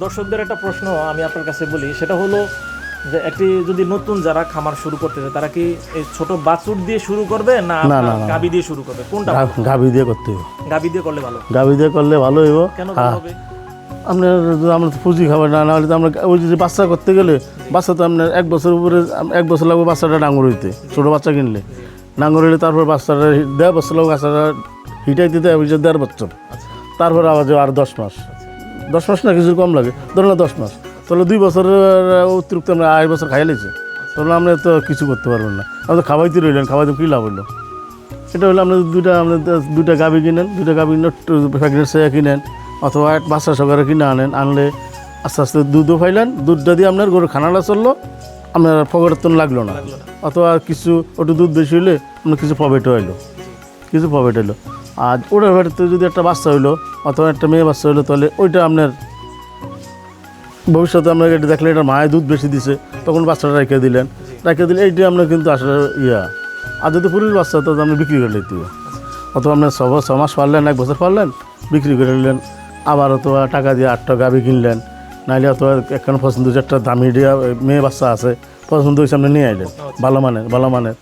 দর্শকদের একটা প্রশ্ন আমি আপনার কাছে বলি সেটা হলো যে একটি যদি নতুন যারা খামার শুরু করতে চায় তারা কি এই ছোট বাছুর দিয়ে শুরু করবে না না, না। গাবি দিয়ে শুরু করবে? কোনটা গা- গাভী দিয়ে করতে হবে। গাবি দিয়ে করলে ভালো। গাভী দিয়ে করলে ভালো হইব। কেন হ্যাঁ। হবে? আপনার আমরা তো পুঁজি খাবার না নাহলে তো আমরা ওই যে বাচ্চা করতে গেলে বাচ্চা তো আপনার এক বছর উপরে এক বছর লাগবে বাচ্চাটা ডাঙর হইতে ছোটো বাচ্চা কিনলে। ডাঙর হইলে তারপর বাচ্চাটা দেড় বছর লাগবে বাচ্চাটা হিটাই দিতে দেড় বছর। আচ্ছা। তারপর আবার আর দশ মাস। দশ মাস না কিছু কম লাগে। ধরুন না দশ মাস। তাহলে দুই বছরের অতিরিক্ত আমরা আড়াই বছর খাইয়ে লিছি। তাহলে আমরা তো কিছু করতে পারবেন না। আমরা তো খাওয়াইতে রইলেন, খাওয়াইতে কী লাভ হইল? এটা হলো আপনার দুইটা আপনার দুইটা গাভি কিনেন, দুইটা গাভি প্রেগনেন্সি কিনেন, অথবা বাচ্চা সকালে কিনে আনেন, আনলে আস্তে আস্তে দুধও পাইলেন দুধটা দিয়ে আপনার গরু খানাটা চলল, আপনার তো লাগল না। অথবা কিছু, একটু দুধ বেশি হইলে আপনার কিছু প্রফিটও হইল। কিছু প্রফিট হইল। আর ওটার ভেতরে যদি একটা বাচ্চা হইল অথবা একটা মেয়ে বাচ্চা হইল, তাহলে ওইটা আপনার ভবিষ্যতে আপনাকে এটা দেখলে এটা মায়ের দুধ বেশি দিছে, তখন বাচ্চাটা রেখে দিলেন। রেখে দিলে এইটা আপনার কিন্তু আসলে ইয়া। আর যদি পুরুষ বাচ্চা তো আপনি বিক্রি করে নিতে হবে। অথবা আপনার ছ ছ মাস পারলেন এক বছর পারলেন বিক্রি করে নিলেন। আবার অথবা টাকা দিয়ে আটটা গাভি কিনলেন। নাহলে অথবা একখানে পছন্দ হচ্ছে একটা দামি দিয়া মেয়ে বাচ্চা আছে, পছন্দ হয়েছে, আপনি নিয়ে আইলেন। ভালো মানের ভালো মানের।